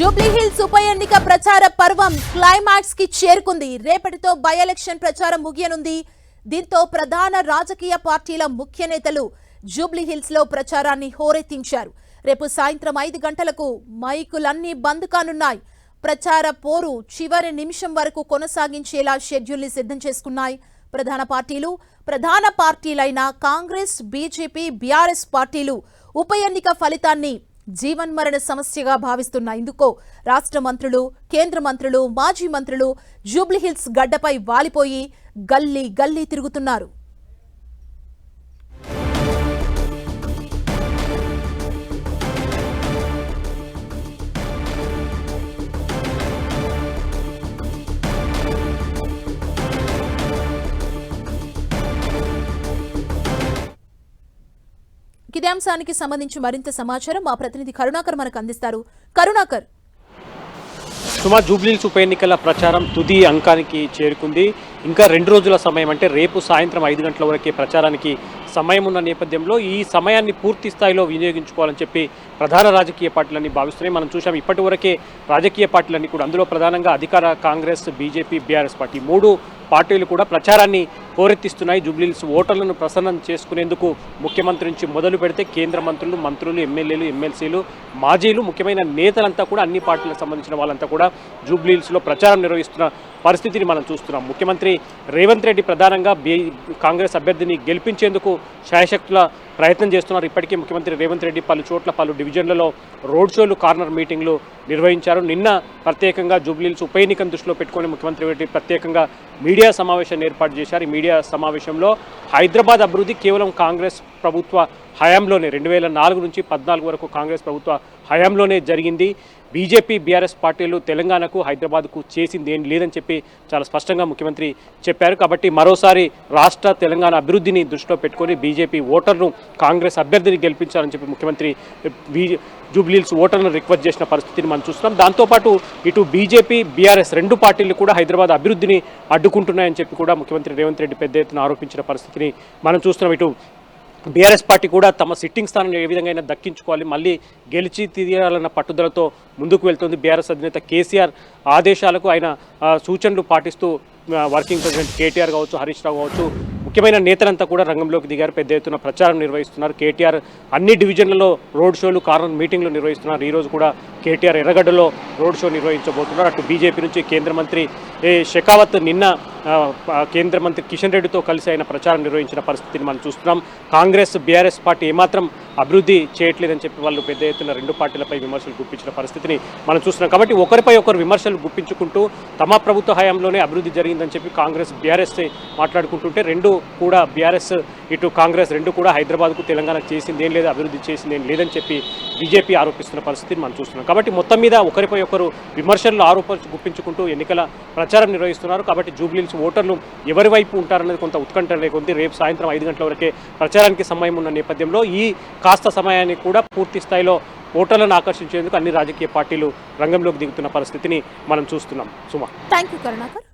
జూబ్లీహిల్స్ ఉప ఎన్నిక ప్రచార పర్వం క్లైమాక్స్కి చేరుకుంది. రేపటితో బై ఎలక్షన్ ప్రచారం ముగియనుంది. దీంతో ప్రధాన రాజకీయ పార్టీల ముఖ్య నేతలు జూబ్లీహిల్స్లో ప్రచారాన్ని హోరెత్తించారు. రేపు సాయంత్రం ఐదు గంటలకు మైకులన్నీ బంద్ కానున్నాయి. ప్రచార పోరు చివరి నిమిషం వరకు కొనసాగించేలా షెడ్యూల్ని సిద్ధం చేసుకున్నాయి. ప్రధాన పార్టీలు ప్రధాన పార్టీలైన కాంగ్రెస్ బీజేపీ బీఆర్ఎస్ పార్టీలు ఉప ఎన్నిక ఫలితాన్ని జీవన్మరణ సమస్యగా భావిస్తున్న ఇందుకో రాష్ట్ర మంత్రులు కేంద్ర మంత్రులు మాజీ మంత్రులు జూబ్లీహిల్స్ గడ్డపై వాలిపోయి గల్లీ గల్లీ తిరుగుతున్నారు. ఇదే అంశానికి సంబంధించి మరింత సమాచారం మా ప్రతినిధి కరుణాకర్ మనకు అందిస్తారు. కరుణాకర్. సుమా జూబ్లీల్స్ ఉప ఎన్నికల ప్రచారం తుది అంకానికి చేరుకుంది. ఇంకా రెండు రోజుల సమయం అంటే రేపు సాయంత్రం ఐదు గంటల వరకే ప్రచారానికి సమయం ఉన్న నేపథ్యంలో ఈ సమయాన్ని పూర్తి స్థాయిలో వినియోగించుకోవాలని చెప్పి ప్రధాన రాజకీయ పార్టీలన్నీ భావిస్తున్నాయి. మనం చూసాం ఇప్పటి వరకే రాజకీయ పార్టీలన్నీ కూడా అందులో ప్రధానంగా అధికార కాంగ్రెస్ బీజేపీ బీఆర్ఎస్ పార్టీ మూడు పార్టీలు కూడా ప్రచారాన్ని హోరెత్తిస్తున్నాయి. జూబ్లీల్స్ ఓటర్లను ప్రసన్నం చేసుకునేందుకు ముఖ్యమంత్రి నుంచి మొదలు పెడితే కేంద్ర మంత్రులు మంత్రులు ఎమ్మెల్యేలు ఎమ్మెల్సీలు మాజీలు ముఖ్యమైన నేతలంతా కూడా అన్ని పార్టీలకు సంబంధించిన వాళ్ళంతా కూడా జూబ్లీల్స్లో ప్రచారం నిర్వహిస్తున్న పరిస్థితిని మనం చూస్తున్నాం. ముఖ్యమంత్రి రేవంత్ రెడ్డి ప్రధానంగా బీ కాంగ్రెస్ అభ్యర్థిని గెలిపించేందుకు శాయశక్తుల ప్రయత్నం చేస్తున్నారు. ఇప్పటికే ముఖ్యమంత్రి రేవంత్ రెడ్డి పలు చోట్ల పలు డివిజన్లలో రోడ్ షోలు కార్నర్ మీటింగ్లు నిర్వహించారు. నిన్న ప్రత్యేకంగా జూబ్లీల్స్ ఉప ఎన్నికను దృష్టిలో పెట్టుకొని ముఖ్యమంత్రి రెడ్డి ప్రత్యేకంగా మీడియా సమావేశాన్ని ఏర్పాటు చేశారు. ఈ మీడియా సమావేశంలో హైదరాబాద్ అభివృద్ధి కేవలం కాంగ్రెస్ ప్రభుత్వ హయాంలోనే రెండు వేల నాలుగు నుంచి పద్నాలుగు వరకు కాంగ్రెస్ ప్రభుత్వ హయాంలోనే జరిగింది. బీజేపీ బీఆర్ఎస్ పార్టీలు తెలంగాణకు హైదరాబాద్కు చేసింది ఏం లేదని చెప్పి చాలా స్పష్టంగా ముఖ్యమంత్రి చెప్పారు. కాబట్టి మరోసారి రాష్ట్ర తెలంగాణ అభివృద్ధిని దృష్టిలో పెట్టుకొని బీజేపీ ఓటర్ను కాంగ్రెస్ అభ్యర్థిని గెలిపించాలని చెప్పి ముఖ్యమంత్రి బీ జూబ్లీల్స్ ఓటర్లను రిక్వెస్ట్ చేసిన పరిస్థితిని మనం చూస్తున్నాం. దాంతోపాటు ఇటు బీజేపీ బీఆర్ఎస్ రెండు పార్టీలు కూడా హైదరాబాద్ అభివృద్ధిని అడ్డుకుంటున్నాయని చెప్పి కూడా ముఖ్యమంత్రి రేవంత్ రెడ్డి పెద్ద ఎత్తున ఆరోపించిన పరిస్థితిని మనం చూస్తున్నాం. ఇటు బీఆర్ఎస్ పార్టీ కూడా తమ సిట్టింగ్ స్థానం ఏ విధంగా దక్కించుకోవాలి మళ్ళీ గెలిచి తీయాలన్న పట్టుదలతో ముందుకు వెళ్తుంది బీఆర్ఎస్ అధినేత కేసీఆర్ ఆదేశాలకు ఆయన సూచనలు పాటిస్తూ వర్కింగ్ ప్రెసిడెంట్ కేటీఆర్ కావచ్చు హరీష్ రావు కావచ్చు ముఖ్యమైన నేతలంతా కూడా రంగంలోకి దిగారు. పెద్ద ఎత్తున ప్రచారం నిర్వహిస్తున్నారు. కేటీఆర్ అన్ని డివిజన్లలో రోడ్ షోలు కార్నర్ మీటింగ్లు నిర్వహిస్తున్నారు. ఈరోజు కూడా కేటీఆర్ ఎర్రగడ్డలో రోడ్ షో నిర్వహించబోతున్నారు. అటు బీజేపీ నుంచి కేంద్ర మంత్రి ఏ షెకావత్ నిన్న కేంద్ర మంత్రి కిషన్ రెడ్డితో కలిసి ఆయన ప్రచారం నిర్వహించిన పరిస్థితిని మనం చూస్తున్నాం. కాంగ్రెస్ బీఆర్ఎస్ పార్టీ ఏమాత్రం అభివృద్ధి చేయట్లేదని చెప్పి వాళ్ళు పెద్ద ఎత్తున రెండు పార్టీలపై విమర్శలు గుప్పించిన పరిస్థితిని మనం చూస్తున్నాం. కాబట్టి ఒకరిపై ఒకరు విమర్శలు గుప్పించుకుంటూ తమ ప్రభుత్వ హయాంలోనే అభివృద్ధి జరిగిందని చెప్పి కాంగ్రెస్ బీఆర్ఎస్ మాట్లాడుకుంటుంటే రెండు కూడా బీఆర్ఎస్ ఇటు కాంగ్రెస్ రెండు కూడా హైదరాబాద్కు తెలంగాణకు చేసింది ఏం లేదు అభివృద్ధి చేసింది ఏం లేదని చెప్పి బీజేపీ ఆరోపిస్తున్న పరిస్థితిని మనం చూస్తున్నాం. కాబట్టి మొత్తం మీద ఒకరిపై ఒకరు విమర్శలు ఆరోపణలు గుప్పించుకుంటూ ఎన్నికల ప్రచారం నిర్వహిస్తున్నారు. కాబట్టి జూబ్లీల్స్ ఓటర్లు ఎవరి వైపు ఉంటారనేది కొంత ఉత్కంఠ లేకుంది రేపు సాయంత్రం ఐదు గంటల వరకే ప్రచారానికి సమయం ఉన్న నేపథ్యంలో ఈ కాస్త సమయాన్ని కూడా పూర్తి స్థాయిలో ఓటర్లను ఆకర్షించేందుకు అన్ని రాజకీయ పార్టీలు రంగంలోకి దిగుతున్న పరిస్థితిని మనం చూస్తున్నాం. సుమా. Thank you Karunakar